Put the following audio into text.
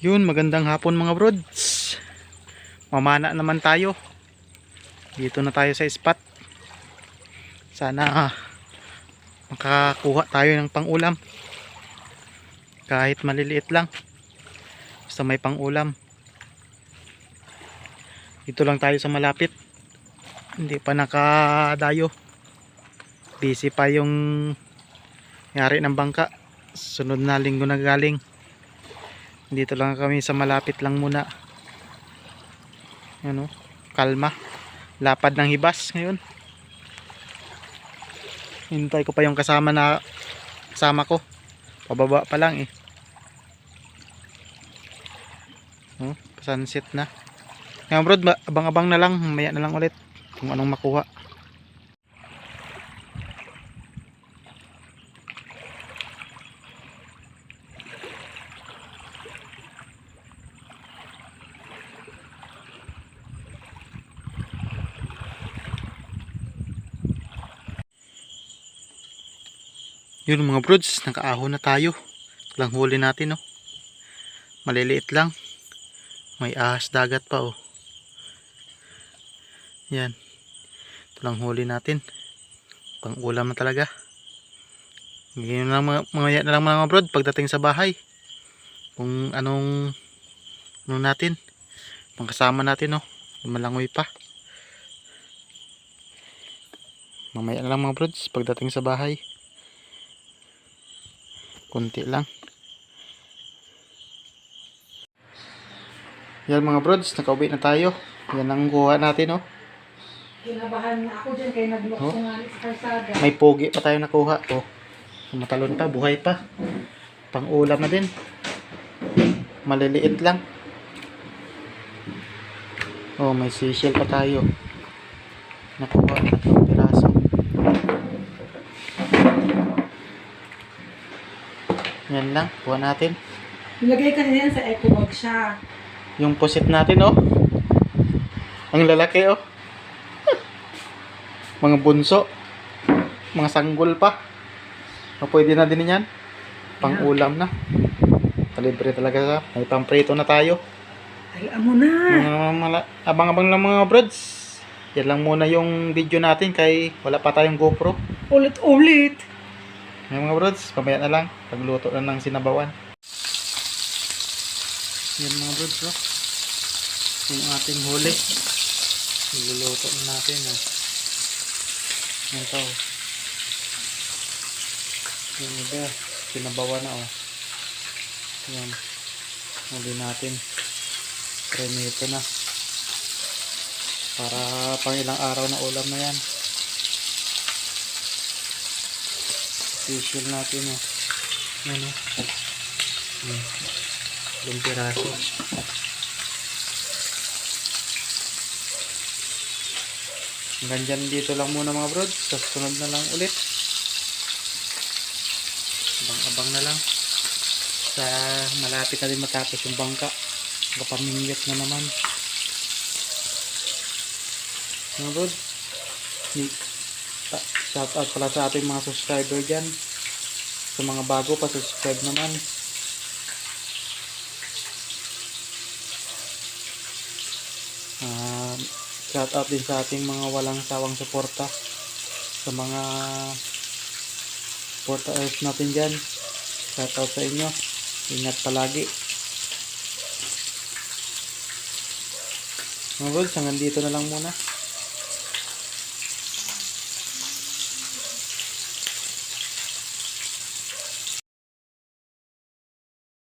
Yun, magandang hapon mga brods. Mamana naman tayo. Dito na tayo sa spot. Sana ah, makakuha tayo ng pangulam. Kahit maliliit lang. Basta may pangulam. Dito lang tayo sa malapit. Hindi pa nakadayo. Busy pa yung yari ng bangka. Sunod na linggo na galing. Dito lang kami sa malapit lang muna. Ano? Kalma. Lapad ng hibas ngayon. Hintay ko pa yung kasama na kasama ko. Pababa pa lang eh. Oh, sunset na. Ngayon bro, ma- abang-abang na lang. Maya na lang ulit kung anong makuha. Yun mga brods, nakaahon na tayo. Lang huli natin oh. Maliliit lang. May ahas dagat pa oh. Yan. Ito lang huli natin. Pang ulam na talaga. Ngayon na lang mga, mga, na lang mga brod pagdating sa bahay. Kung anong ano natin. Pangkasama natin oh. Malangoy pa. Mamaya na lang mga brods pagdating sa bahay konti lang. Yan mga brods nakauwi na tayo. Yan ang kuha natin oh. Kinabahan na ako dyan kaya naglok Oh. nga sa kalsada. may pogi pa tayo nakuha. Oh matalon pa buhay pa. Pang ulam na din. Maliliit lang. Oh may seashell pa tayo. Nakuha tatlong piraso yan lang kuha natin Nilagay ka na yan sa eco bag siya. Yung pusit natin, oh. Ang lalaki, oh. Mga bunso. Mga sanggol pa. O, pwede na din yan. Pang ulam na. Kalibre talaga sa. May pamprito na tayo. Ay, amo na. Abang-abang lang mga brods. Yan lang muna yung video natin kay wala pa tayong GoPro. Ulit-ulit. Yung mga brods, pamaya na lang. Pagluto na ng sinabawan. Yan mga brods, oh. Yung ating huli. Niluluto na natin, oh. Yan to, oh. Yung iba, sinabawan na, oh. Yan. Huli natin. Premito na. Para pang ilang araw na ulam na yan. Facial natin oh. Ano? Hmm. Ilang piraso. Hanggang dyan dito lang muna mga brod. Sa sunod na lang ulit. Abang-abang na lang. Sa malapit na din matapos yung bangka. Kapamingyat na naman. Mga brod. Shout out pala sa ating mga subscriber dyan. Sa mga bago pa subscribe naman. Um, shout out din sa ating mga walang sawang suporta. Sa mga supporters natin dyan. Shout out sa inyo. Ingat palagi. Mga brods, hanggang dito na lang muna.